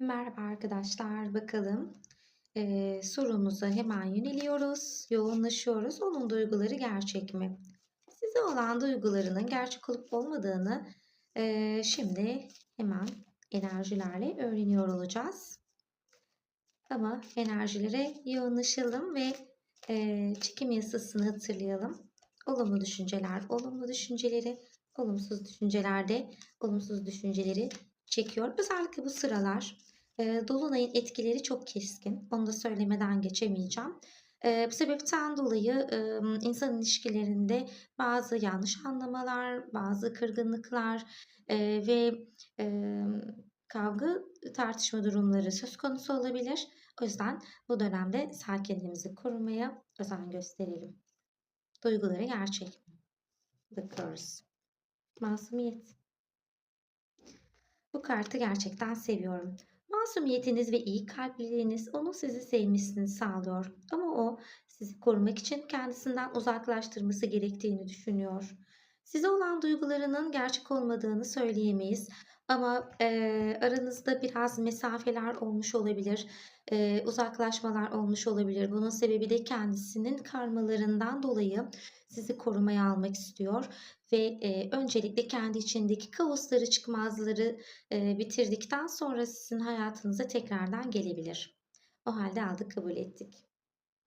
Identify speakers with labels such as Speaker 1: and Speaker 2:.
Speaker 1: Merhaba arkadaşlar. Bakalım eee, sorumuza hemen yöneliyoruz, yoğunlaşıyoruz. Onun duyguları gerçek mi? Size olan duygularının gerçek olup olmadığını eee, şimdi hemen enerjilerle öğreniyor olacağız. Ama enerjilere yoğunlaşalım ve eee, çekim yasasını hatırlayalım. Olumlu düşünceler, olumlu düşünceleri, olumsuz düşüncelerde olumsuz düşünceleri çekiyor. Özellikle bu sıralar e, dolunayın etkileri çok keskin. Onu da söylemeden geçemeyeceğim. E, bu sebepten dolayı e, insan ilişkilerinde bazı yanlış anlamalar, bazı kırgınlıklar e, ve e, kavga tartışma durumları söz konusu olabilir. O yüzden bu dönemde sakinliğimizi korumaya özen gösterelim. Duyguları gerçek mi? Bakıyoruz. Masumiyet. Bu kartı gerçekten seviyorum. Masumiyetiniz ve iyi kalpliliğiniz onun sizi sevmesini sağlıyor. Ama o sizi korumak için kendisinden uzaklaştırması gerektiğini düşünüyor. Size olan duygularının gerçek olmadığını söyleyemeyiz. Ama e, aranızda biraz mesafeler olmuş olabilir, e, uzaklaşmalar olmuş olabilir. Bunun sebebi de kendisinin karmalarından dolayı sizi korumaya almak istiyor ve e, öncelikle kendi içindeki kaosları, çıkmazları e, bitirdikten sonra sizin hayatınıza tekrardan gelebilir. O halde aldık, kabul ettik.